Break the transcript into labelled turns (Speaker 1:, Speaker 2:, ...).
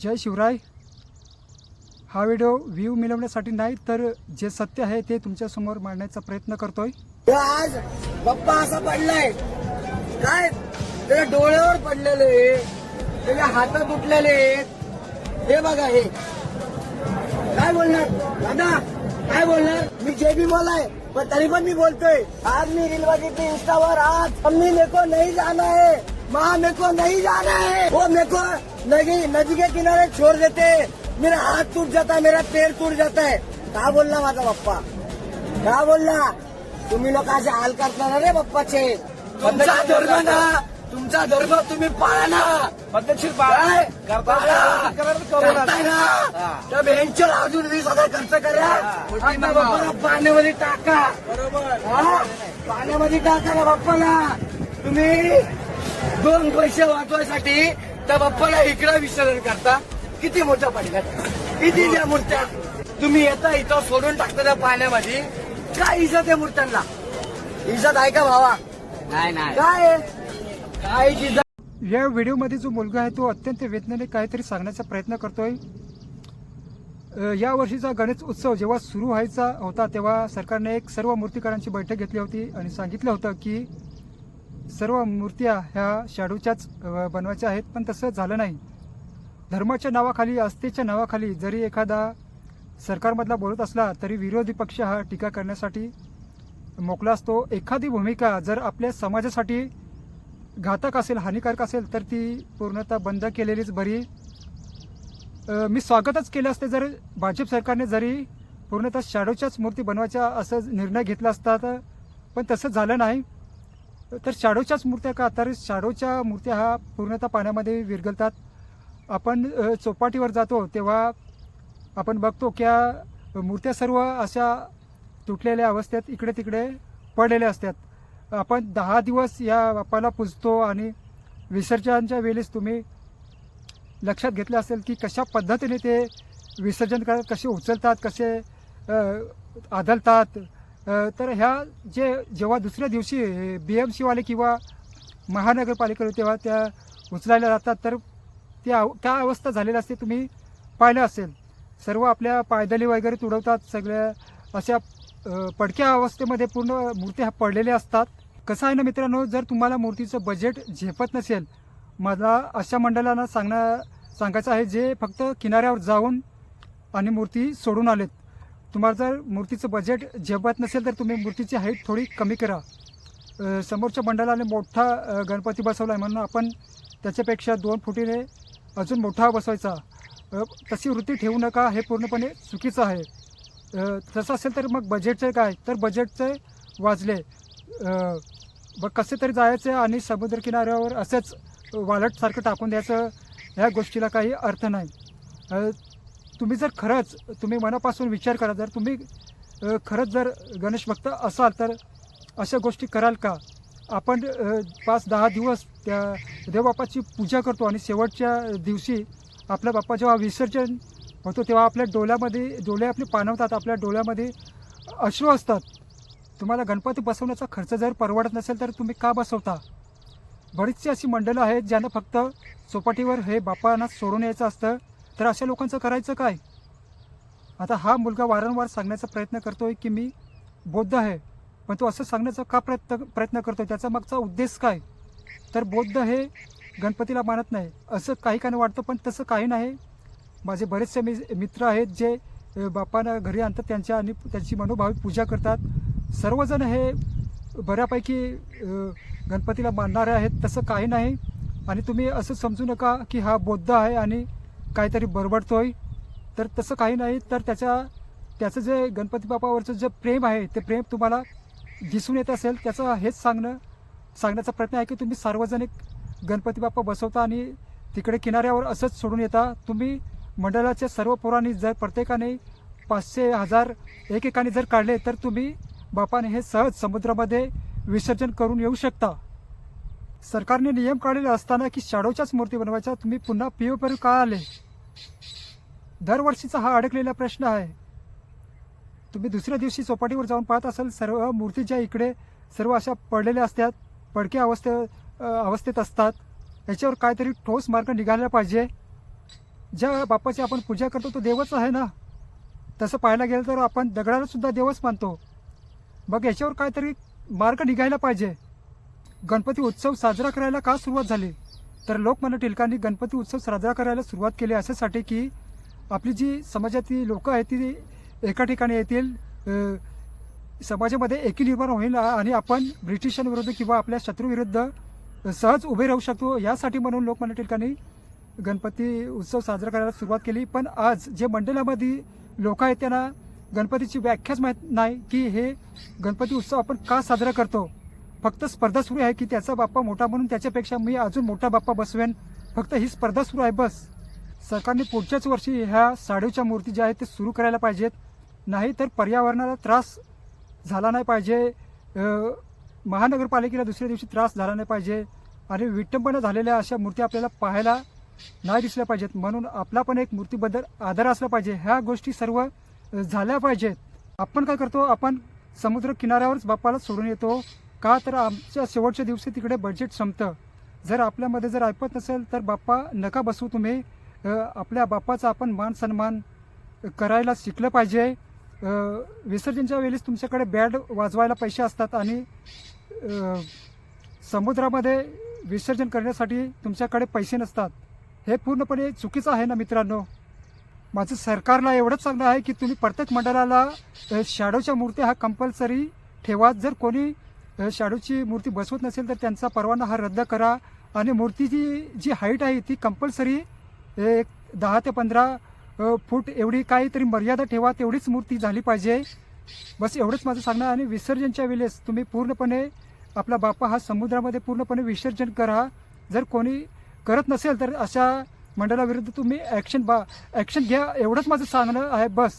Speaker 1: जय शिवराय. हा video view मिळवण्यासाठी नाही तर जे सत्य आहे ते तुमच्यासमोर मांडण्याचा प्रयत्न करतोय.
Speaker 2: आज बाप्पा असा पडलाय. काय? त्याच्या डोळ्यावर पडलेले त्याच्या हात तुटलेले आहेत. हे बघा हे. काय बोलणार? दादा काय बोलणार? मी जे बी बोलाय पण तरी पण मी बोलतोय. आज मी रील बघितली इंस्टावर. आज मी लेको नाही जाणार आहे. माँ मेको नहीं जाना है। वो मेको नदी नदी के किनारे छोड़ देते। मेरा हाथ टूट जाता है मेरा पैर टूट जाता है। का बोलला माझा बाप्पा? का बोलला तुम्ही लोक असे हाल करता ना रे बाप्पाचे तुमचा धर्म ना तुमचा धर्म तुम्ही पाळा ना।
Speaker 3: पद्धतशीर
Speaker 2: करताय ना? त्या अजून वीस हज़ार खर्च करा पाण्यामध्ये टाका. हा? पाण्यामध्ये टाका ना बाप्पाला. तुम्ही दोन पैसे वाचवायसाठी त्या बाप्पाला इकडे विसर्जन करता. किती मोठ्या पाण्यात किती त्या मूर्त्या? तुम्ही येता इथं सोडून टाकता त्या पाण्यामध्ये. काय इज्जत आहे मूर्त्यांना? इज्जत आहे का भावा?
Speaker 3: नाही नाही.
Speaker 2: काय? काय इज्जत?
Speaker 1: या व्हिडिओमध्ये जो मुलगा आहे तो अत्यंत वेदनेने काहीतरी सांगण्याचा प्रयत्न करतोय. या वर्षीचा गणेश उत्सव जेव्हा सुरू व्हायचा होता तेव्हा सरकारने एक सर्व मूर्तिकारांची बैठक घेतली होती आणि सांगितलं होतं की सर्व मूर्त्या ह्या शाडूच्याच बनवायच्या आहेत पण तसं झालं नाही. धर्माच्या नावाखाली आस्थेच्या नावाखाली जरी एखादा सरकारमधला बोलत असला तरी विरोधी पक्ष हा टीका करण्यासाठी मोकला असतो. एखादी भूमिका जर आपल्या समाजासाठी घातक असेल हानिकारक असेल तर ती पूर्णतः बंद केलेलीच बरी. मी स्वागतच केलं असते जर भाजप सरकारने जरी पूर्णतः शाडूच्याच मूर्ती बनवायच्या असं निर्णय घेतला असता पण तसं झालं नाही. तर शाडोच्याच मूर्त्या का? तर शाडोच्या मूर्त्या हा पूर्णतः पाण्यामध्ये विरघळतात. आपण चौपाटीवर जातो तेव्हा आपण बघतो की मूर्त्या सर्व अशा तुटलेल्या अवस्थेत इकडे तिकडे पडलेल्या असतात. आपण दहा दिवस या बाप्पाला पूजतो आणि विसर्जनाच्या वेळेस तुम्ही लक्षात घेतलं असेल की कशा पद्धतीने ते विसर्जन करतात कसे उचलतात कसे आदलतात तर ह्या जे जेव्हा दुसऱ्या दिवशी बी एम सीवाले किंवा महानगरपालिकेवर तेव्हा त्या उचलायला जातात तर त्या काय अवस्था झालेल्या असते तुम्ही पाहिलं असेल. सर्व आपल्या पायदली वगैरे तुडवतात सगळ्या अशा पडक्या अवस्थेमध्ये पूर्ण मूर्त्या पडलेल्या असतात. कसं आहे ना मित्रांनो जर तुम्हाला मूर्तीचं बजेट झेपत नसेल मला अशा मंडळांना सांगणं सांगायचं आहे जे फक्त किनाऱ्यावर जाऊन आणि मूर्ती सोडून आलेत. तुम्हाला जर मूर्तीचं बजेट जेवत नसेल तर तुम्ही मूर्तीची हाईट थोडी कमी करा. समोरच्या मंडळाने मोठा गणपती बसवला आहे म्हणून आपण त्याच्यापेक्षा दोन फुटीने अजून मोठा बसवायचा. तशी वृत्ती ठेवू नका हे पूर्णपणे चुकीचं आहे. तसं असेल तर मग बजेटचं काय? तर बजेटचे वाजले. मग कसे तरी जायचं आणि समुद्रकिनाऱ्यावर असंच वालटसारखं टाकून द्यायचं ह्या गोष्टीला काही अर्थ नाही. तुम्ही जर खरंच तुम्ही मनापासून विचार करा जर तुम्ही खरंच जर गणेश भक्त असाल तर अशा गोष्टी कराल का? आपण पाच दहा दिवस त्या देवबापाची पूजा करतो आणि शेवटच्या दिवशी आपला बाप्पा जेव्हा विसर्जन होतो तेव्हा आपल्या डोळ्यामध्ये डोळे आपले पाणवतात आपल्या डोळ्यामध्ये अश्रू असतात. तुम्हाला गणपती बसवण्याचा खर्च जर परवडत नसेल तर तुम्ही का बसवता? बरीचशी अशी मंडळं आहेत ज्यांना फक्त चौपाटीवर हे बाप्पांना सोडून यायचं असतं. तर अशा लोकांचं करायचं काय? आता हा मुलगा वारंवार सांगण्याचा प्रयत्न करतोय की मी बौद्ध आहे पण तो असं सांगण्याचा का प्रयत्न प्रयत्न करतोय? त्याचा मागचा उद्देश काय? तर बौद्ध हे गणपतीला मानत नाही. असं काही काही वाटतं पण तसं काही नाही. माझे बरेचसे मी मित्र आहेत जे बापांना बाप्पांना घरी आणतात त्यांच्या आणि त्यांची मनोभावी पूजा करतात. सर्वजण हे बऱ्यापैकी गणपतीला मानणारे आहेत. तसं काही नाही. आणि तुम्ही असं समजू नका की हा बौद्ध आहे आणि काहीतरी बरबडतोय. तर तसं काही नाही तर त्याच्या त्याचं जे गणपती बाप्पावरचं जे प्रेम आहे ते प्रेम तुम्हाला दिसून येत असेल. त्याचं हेच सांगणं सांगण्याचा प्रयत्न आहे की तुम्ही सार्वजनिक गणपती बाप्पा बसवता आणि तिकडे किनाऱ्यावर असंच सोडून येता. तुम्ही मंडळाच्या सर्व पोरांनी जर प्रत्येकाने पाचशे हजार एकेकाने जर काढले तर तुम्ही बापाने हे सहज समुद्रामध्ये विसर्जन करून येऊ शकता. सरकारने नियम काढलेले असताना की शाडोच्याच मूर्ती बनवायच्या तुम्ही पुन्हा पी ओ का आले? दरवर्षीचा हा अडकलेला प्रश्न आहे. तुम्ही दुसऱ्या दिवशी चौपाटीवर जाऊन पाहत असाल सर्व मूर्ती ज्या इकडे सर्व अशा पडलेल्या असतात पडक्या अवस्थे अवस्थेत असतात. याच्यावर काहीतरी ठोस मार्ग निघायला पाहिजे. ज्या बाप्पाची आपण पूजा करतो तो देवच आहे ना? तसं पाहायला गेलं तर आपण दगडाला सुद्धा देवच मानतो. मग याच्यावर काहीतरी मार्ग निघायला पाहिजे. गणपती उत्सव साजरा करायला का सुरुवात झाली? तर लोकमान्य टिळकांनी गणपती उत्सव साजरा करायला सुरुवात केली अशासाठी की आपली जी समाजातली लोक आहेत ती एका ठिकाणी येतील समाजामध्ये एकी निर्माण होईल आणि आपण ब्रिटिशांविरुद्ध किंवा आपल्या शत्रूविरुद्ध सहज उभे राहू शकतो. यासाठी म्हणून लोकमान्य टिळकांनी गणपती उत्सव साजरा करायला सुरुवात केली. पण आज जे मंडळामध्ये लोक आहेत त्यांना गणपतीची व्याख्याच माहीत नाही की हे गणपती उत्सव आपण का साजरा करतो. फक्त स्पर्धा सुरू आहे की त्याचा बाप्पा मोठा म्हणून त्याच्यापेक्षा मी अजून मोठा बाप्पा बसवेन. फक्त ही स्पर्धा सुरू आहे बस. सरकारने पुढच्याच वर्षी ह्या साडेच्या मूर्ती ज्या आहेत ते सुरू करायला पाहिजेत. नाही तर पर्यावरणाला त्रास झाला नाही पाहिजे. महानगरपालिकेला दुसऱ्या दिवशी त्रास झाला नाही पाहिजे. आणि विटंबना झालेल्या अशा मूर्ती आपल्याला पाहायला नाही दिसल्या पाहिजेत. म्हणून आपला पण एक मूर्तीबद्दल आदर असला पाहिजे. ह्या गोष्टी सर्व झाल्या पाहिजेत. आपण काय करतो? आपण समुद्र किनाऱ्यावरच बाप्पाला सोडून येतो. का तर आमच्या शेवटच्या दिवशी तिकडे बजेट संपतं. जर आपल्यामध्ये जर ऐपत नसेल तर बाप्पा नका बसू तुम्ही. आपल्या बाप्पाचा आपण मान सन्मान करायला शिकलं पाहिजे. विसर्जनच्या वेळेस तुमच्याकडे बॅड वाजवायला पैसे असतात आणि समुद्रामध्ये विसर्जन करण्यासाठी तुमच्याकडे पैसे नसतात. हे पूर्णपणे चुकीचं आहे ना मित्रांनो? माझं सरकारला एवढंच सांगणं आहे की तुम्ही प्रत्येक मंडळाला शॅडोच्या मूर्त्या हा कंपल्सरी ठेवा. जर कोणी शाडूची मूर्ती बसवत नसेल तर त्यांचा परवाना हा रद्द करा. आणि मूर्तीची जी हाईट आहे ती कंपल्सरी एक दहा ते पंधरा फूट एवढी काहीतरी मर्यादा ठेवा तेवढीच मूर्ती झाली पाहिजे. बस एवढंच माझं सांगणं आणि विसर्जनच्या वेळेस तुम्ही पूर्णपणे आपला बाप्पा हा समुद्रामध्ये पूर्णपणे विसर्जन करा. जर कोणी करत नसेल तर अशा मंडळाविरुद्ध तुम्ही ॲक्शन बा ॲक्शन घ्या. एवढंच माझं सांगणं आहे. बस.